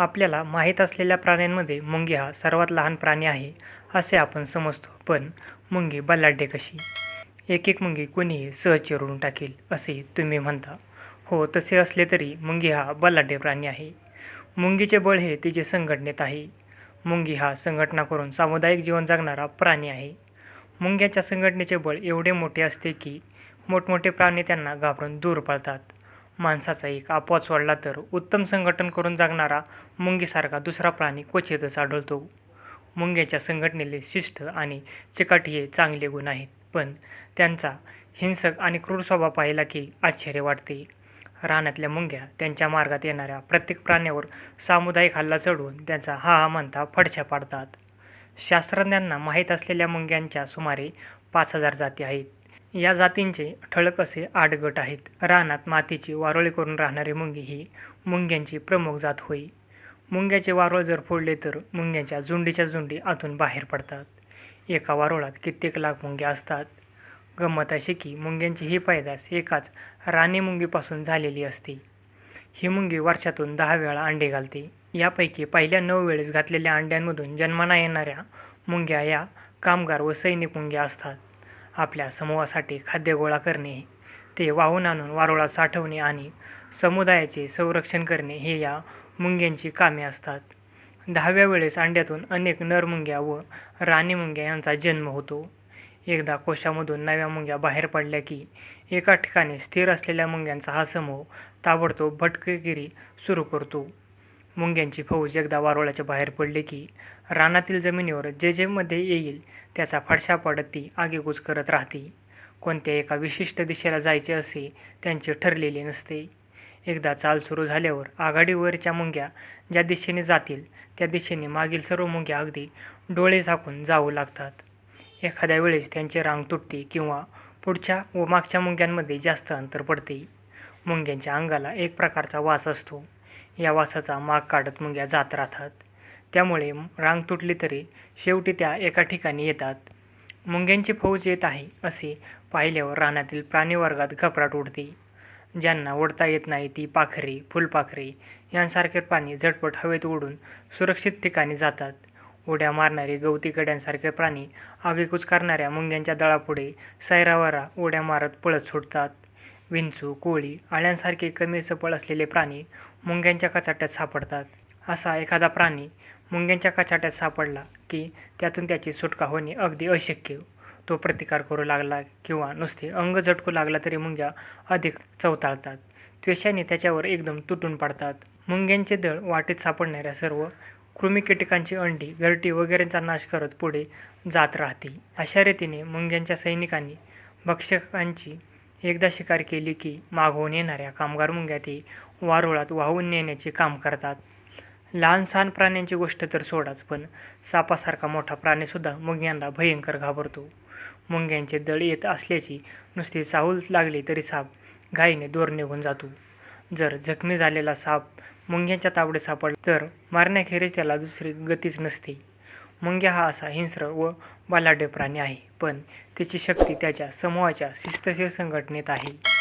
आपल्याला माहीत असलेल्या प्राण्यांमध्ये मुंगी हा सर्वात लहान प्राणी आहे असे आपण समजतो. पण मुंगी बलाढ्य कशी? एक एक मुंगी कोणीही सहज चिरडून टाकेल असे तुम्ही म्हणता. हो तसे असले तरी मुंगी हा बलाढ्य प्राणी आहे. मुंगीचे बळ हे तिचे संघटनेत आहे. मुंगी हा संघटना करून सामुदायिक जीवन जगणारा प्राणी आहे. मुंग्याच्या संघटनेचे बळ एवढे मोठे असते की मोठमोठे प्राणी त्यांना घाबरून दूर पळतात. माणसाचा एक अपवाद सोडला तर उत्तम संघटन करून जगणारा मुंगीसारखा दुसरा प्राणी क्वचितच आढळतो. मुंग्याच्या संघटनेले शिष्ट आणि चिकाटी हे चांगले गुण आहेत पण त्यांचा हिंसक आणि क्रूर स्वभाव पाहिला की आश्चर्य वाटते. रानातल्या मुंग्या त्यांच्या मार्गात येणाऱ्या प्रत्येक प्राण्यावर सामुदायिक हल्ला चढवून त्यांचा हा हा म्हणता फडशा पाडतात. शास्त्रज्ञांना माहीत असलेल्या मुंग्यांच्या सुमारे पाच हजार जाती आहेत. या जातींचे ठळक असे आठ गट आहेत. रानात मातीची वारोळी करून राहणारी मुंगी ही मुंग्यांची प्रमुख जात होय. मुंग्याचे वारोळ जर फोडले तर मुंग्यांच्या झुंडीच्या झुंडी आतून बाहेर पडतात. एका वारोळात कित्येक लाख मुंग्या असतात. गंमत अशी की मुंग्यांची ही पैदास एकाच राणी मुंगीपासून झालेली असते. ही मुंगी वर्षातून दहा वेळा अंडे घालते. यापैकी पहिल्या नऊ वेळेस घातलेल्या अंड्यांमधून जन्माला येणाऱ्या मुंग्या या कामगार व सैनिक मुंग्या असतात. आपल्या समूहासाठी खाद्य गोळा करणे ते वाहून आणून वारुळात साठवणे आणि समुदायाचे संरक्षण करणे हे या मुंग्यांची कामे असतात. दहाव्या वेळेस अंड्यातून अनेक नर मुंग्या व राणी मुंग्या यांचा जन्म होतो. एकदा कोशामधून नव्या मुंग्या बाहेर पडल्या की एका ठिकाणी स्थिर असलेल्या मुंग्यांचा हा समूह ताबडतोब भटकेगिरी सुरू करतो. मुंग्यांची फौज एकदा वारोळाच्या बाहेर पडली की रानातील जमिनीवर जे जे मध्ये येईल त्याचा फडशा पडत ती आगेकूच करत राहते. कोणत्या एका विशिष्ट दिशेला जायचे असे त्यांचे ठरलेले नसते. एकदा चाल सुरू झाल्यावर आघाडीवरच्या मुंग्या ज्या दिशेने जातील त्या दिशेने मागील सर्व मुंग्या अगदी डोळे झाकून जाऊ लागतात. एखाद्या वेळेस त्यांची रांग तुटते किंवा पुढच्या व मागच्या मुंग्यांमध्ये जास्त अंतर पडते. मुंग्यांच्या अंगाला एक प्रकारचा वास असतो. या वासाचा माग काढत मुंग्या जात राहतात. त्यामुळे रांग तुटली तरी शेवटी त्या एका ठिकाणी येतात. मुंग्यांची फौज येत आहे असे पाहिल्यावर रानातील प्राणीवर्गात घबराट उडते. ज्यांना ओढता येत नाही ती पाखरे फुलपाखरे यांसारखे प्राणी झटपट हवेत उडून सुरक्षित ठिकाणी जातात. उड्या मारणारे गवती कड्यांसारखे प्राणी आगेकूच करणाऱ्या मुंग्यांच्या दळापुढे सैरावरा उड्या मारत पळत सुटतात. विंचू कोळी आळ्यांसारखे कमी सपळ असलेले प्राणी मुंग्यांच्या कचाट्यात सापडतात. असा एखादा प्राणी मुंग्यांच्या कचाट्यात सापडला की त्यातून त्याची सुटका होणे अगदी अशक्य. तो प्रतिकार करू लागला किंवा नुसते अंग झटकू लागला तरी मुंग्या अधिक चवताळतात. त्वेषाने त्याच्यावर एकदम तुटून पडतात. मुंग्यांचे दळ वाटेत सापडणाऱ्या सर्व कृमिकीटकांची अंडी घरटी वगैरेंचा नाश करत पुढे जात राहते. अशा रीतीने मुंग्यांच्या सैनिकांनी भक्षकांची एकदा शिकार केली की मागवून येणाऱ्या कामगार मुंग्या ते वारुळात वाहून नेण्याचे काम करतात. लहान सहान प्राण्यांची गोष्ट तर सोडाच पण सापासारखा मोठा प्राणीसुद्धा मुंग्यांना भयंकर घाबरतो. मुंग्यांचे दळ येत असल्याची नुसती चाहूल लागली तरी साप घाईने दूर निघून जातो. जर जखमी झालेला साप मुंग्यांच्या तावडीत सापडला तर मारण्याखेरीज त्याला दुसरी गतीच नसते. मुंग्या हा असा हिंस्र व बलाढ्य प्राणी आहे पण त्याची शक्ती त्याच्या समूहाच्या शिस्तशीर संघटनेत आहे.